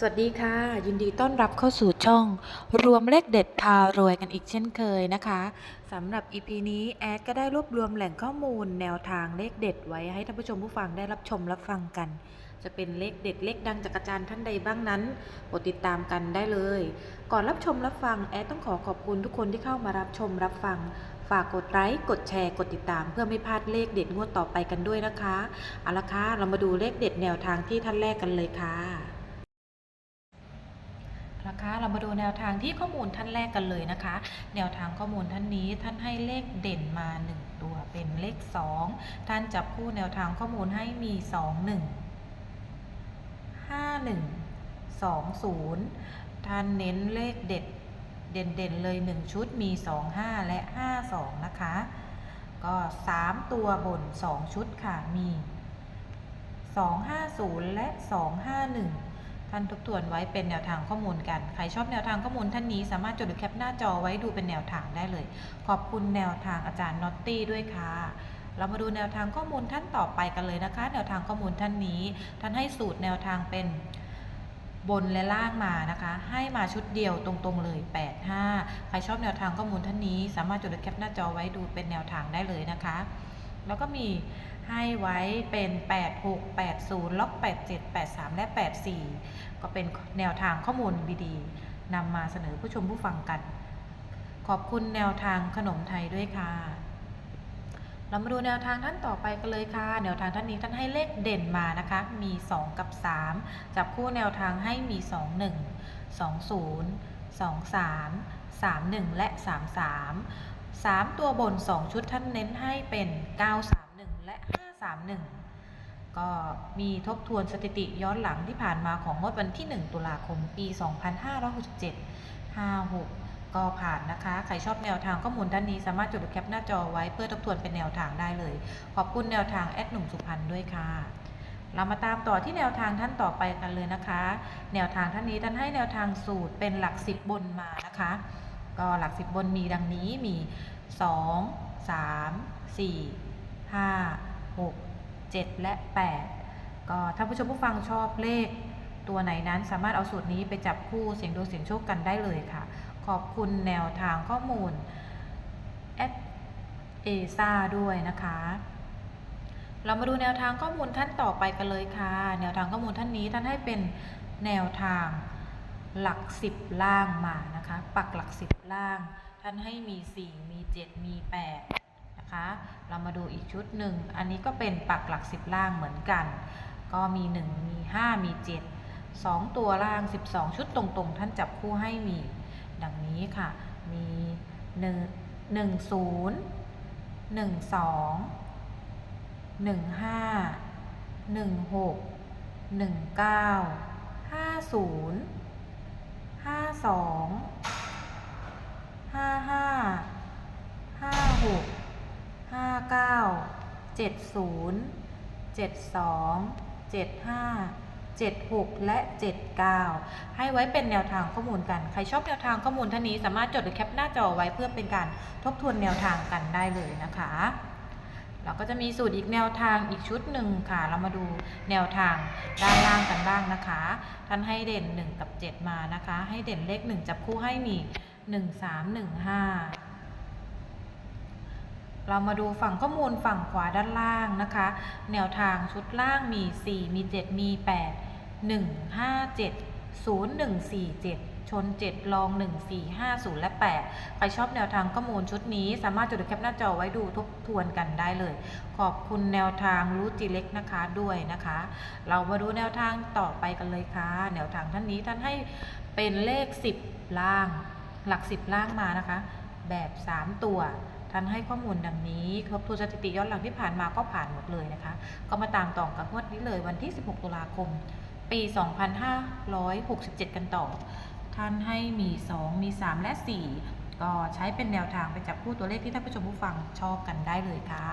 สวัสดีค่ะ ยินดีต้อนรับเข้าสู่ช่อง รวมเลขเด็ดพารวยกันอีกเช่นเคยนะคะสำหรับ EP นี้แอดก็ได้รวบรวมแหล่งข้อมูล แนวทางเลขเด็ดไว้ให้ท่านผู้ชมผู้ฟังได้รับชมรับฟังกัน จะเป็นเลขเด็ดเลขดังจากอาจารย์ท่านใดบ้างนั้นโปรดติดตามกันได้เลย ก่อนรับชมรับฟังแอดต้องขอขอบคุณทุกคนที่เข้ามารับชมรับฟังฝากกดไลค์กดแชร์กดติดตาม เพื่อไม่พลาดเลขเด็ดงวดต่อไปกันด้วยนะคะเอาละค่ะเรามาดูเลขเด็ดแนวทางที่ท่านแรกกันเลยค่ะ นะคะ เรามาดูแนวทางที่ข้อมูลท่านแรกกันเลยนะคะ แนวทางข้อมูลท่านนี้ท่านให้เลขเด่นมา 1 ตัวเป็นเลข 2 ท่านจับคู่แนวทางข้อมูลให้มี 2 1 5 1 2 0 ท่านเน้นเลขเด็ดเด่นๆเลย 1 ชุดมี 2 5 และ 5 2 นะคะ ก็ 3 ตัวบน 2 ชุดค่ะมี 250 และ 251ท่านทบทวนไว้เป็นแนวทางข้อมูลกัน ใครชอบแนวทางข้อมูลท่านนี้สามารถจดหรือแคปหน้าจอไว้ดูเป็นแนวทางได้เลย ขอบคุณแนวทางอาจารย์น็อตตี้ด้วยค่ะ เรามาดูแนวทางข้อมูลท่านต่อไปกันเลยนะคะ แนวทางข้อมูลท่านนี้ ท่านให้สูตรแนวทางเป็นบนและล่างมานะคะ ให้มาชุดเดียวตรงๆเลย 8 5 ใครชอบแนวทางข้อมูลท่านนี้ สามารถจดหรือแคปหน้าจอไว้ดูเป็นแนวทางได้เลยนะคะ แล้วก็มีให้ไว้เป็น 8 6 8 0 ล็อก 8 7 8 3 และ 8 4 ก็เป็นแนวทางข้อมูลดีๆนำมาเสนอผู้ชมผู้ฟังกัน ขอบคุณแนวทางขนมไทยด้วยค่ะ เรามาดูแนวทางท่านต่อไปกันเลยค่ะ แนวทางท่านนี้ท่านให้เลขเด่นมานะคะ มี 2 กับ 3 จับคู่แนวทางให้มี 2 1 2 0 2 3 3 1 และ 3 3 ตัวบน 2 ชุดท่านเน้นให้เป็น 931 และ 531 ก็มีทบทวนสถิติย้อนหลังที่ผ่านมาของงวดวันที่ 1 ตุลาคมปี 2567 56 ก็ผ่านนะคะ ใครชอบแนวทางข้อมูลด้านนี้สามารถจดแคปหน้าจอไว้เพื่อทบทวนเป็นแนวทางได้เลย ขอบคุณแนวทางแอดหนุ่มสุพรรณด้วยค่ะเรามาตามต่อที่แนวทางท่านต่อไปกันเลยนะคะ แนวทางท่านนี้ท่านให้แนวทางสูตรเป็นหลักสิบบนมานะคะ ก็หลักสิบบนมีดังนี้มี 2 3 4 5 6 7 และ 8 ก็ถ้าผู้ชมผู้ฟังชอบเลขตัวไหนนั้นสามารถเอาสูตรนี้ไปจับคู่เสียงดวงเสียงโชคกันได้เลยค่ะ ขอบคุณแนวทางข้อมูลแอดเอซ่าด้วยนะคะ เรามาดูแนวทางข้อมูลท่านต่อไปกันเลยค่ะ แนวทางข้อมูลท่านนี้ท่านให้เป็นแนวทาง หลักสิบล่างมานะคะ ปักหลักสิบล่าง ท่านให้มี4มี7มี8นะคะเรามาดูอีกชุดหนึ่ง อันนี้ก็เป็นปักหลักสิบล่างเหมือนกัน ก็มี1มี5มี7 2ตัวล่าง12ชุดตรงๆ ท่านจับคู่ให้มี ดังนี้ค่ะ มี1 1 0 1 2หนึ่งห้าหนึ่งหกหนึ่งเก้าห้าศูนย์ ห้าสองห้าห้าห้าหกห้าเก้าเจ็ดศูนย์เจ็ดสองเจ็ดห้าเจ็ดหกและเจ็ดเก้าให้ไว้เป็นแนวทางข้อมูลกัน ใครชอบแนวทางข้อมูลท่านนี้สามารถจดหรือแคปหน้าจอไว้เพื่อเป็นการทบทวนแนวทางกันได้เลยนะคะ เราก็จะมีสูตรอีกแนวทางอีกชุดหนึ่งค่ะ เรามาดูแนวทางด้านล่างกันบ้างนะคะ ท่านให้เด่น 1 กับ 7 มานะคะ ให้เด่นเลข 1 จับคู่ให้มี 1 3 1 5เรามาดูฝั่งข้อมูลฝั่งขวาด้านล่างนะคะ แนวทางชุดล่างมี 4 มี 7 มี 8 1 5 7 0 1 4 7 ชน 7 ลอง 1 4 5 0 และ 8 ใครชอบแนวทางข้อมูลชุดนี้สามารถจดแคปหน้าจอไว้ดูทบทวนกันได้เลย ขอบคุณแนวทางรู้จีเล็กนะคะด้วยนะคะ เรามาดูแนวทางต่อไปกันเลยค่ะ แนวทางท่านนี้ท่านให้เป็นเลข 10 ล่าง หลัก 10 ล่างมานะคะ แบบ 3 ตัวท่านให้ข้อมูลดังนี้ครบทวนสถิติย้อนหลังที่ผ่านมาก็ผ่านหมดเลยนะคะ ก็มาตามต่อกับงวดนี้เลยวันที่ 16 ตุลาคม ปี 2567 กันต่อ ท่านให้มี 2 มี 3 และ 4 ก็ใช้เป็นแนวทางไปจับคู่ตัวเลขที่ท่านผู้ชมผู้ฟังชอบกันได้เลยค่ะ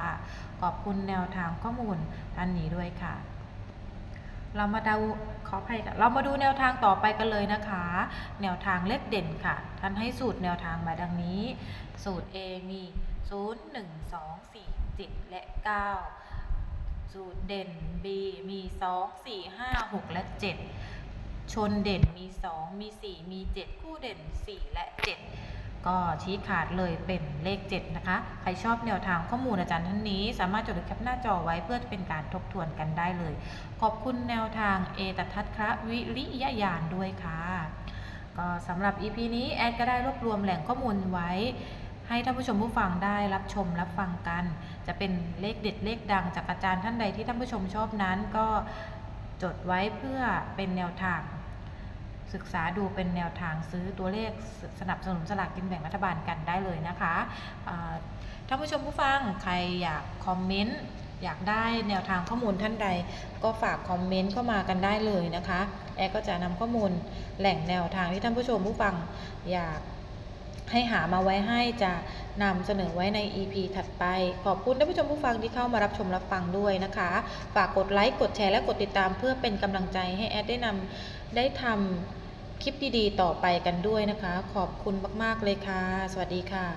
ขอบคุณแนวทางข้อมูลท่านนี้ด้วยค่ะเรามาดูขออภัยเรามาดูแนวทางต่อไปกันเลยนะคะ แนวทางเลขเด่นค่ะ ท่านให้สูตรแนวทางมาดังนี้ สูตร A มี 0 1 2 4 7 และ 9 สูตรเด่น B มี 2 4 5 6 และ 7 ชนเด่นมี 2 มี 4 มี 7 คู่เด่น 4 และ 7 ก็ชี้ขาดเลยเป็นเลข 7 นะคะ ใครชอบแนวทางข้อมูลอาจารย์ท่านนี้ สามารถจดหรือแคปหน้าจอไว้เพื่อเป็นการทบทวนกันได้เลย ขอบคุณแนวทางเอตทัศน์คระวิริยญาณด้วยค่ะ ก็สำหรับ EP นี้แอดก็ได้รวบรวมแหล่งข้อมูลไว้ให้ท่านผู้ชมผู้ฟังได้รับชมรับฟังกัน จะเป็นเลขเด็ดเลขดังจากอาจารย์ท่านใดที่ท่านผู้ชมชอบนั้นก็ จดไว้เพื่อเป็นแนวทาง ศึกษาดูเป็นแนวทางซื้อตัวเลขสนับสนุนสลากกินแบ่งรัฐบาลกันได้เลยนะคะท่านผู้ชมผู้ฟังใครอยากคอมเมนต์อยากได้แนวทางข้อมูลท่านใด ก็ฝากคอมเมนต์เข้ามากันได้เลยนะคะ แอร์ก็จะนำข้อมูลแหล่งแนวทางที่ท่านผู้ชมผู้ฟังอยาก ให้หามาไว้ให้จะนำเสนอไว้ใน EP ถัดไป ขอบคุณท่านผู้ชมผู้ฟังที่เข้ามารับชมรับฟังด้วยนะคะ ฝากกดไลค์ กดแชร์และกดติดตามเพื่อเป็นกำลังใจให้แอดได้นำได้ทำคลิปดีๆ ต่อไปกันด้วยนะคะ ขอบคุณมากๆเลยค่ะ สวัสดีค่ะ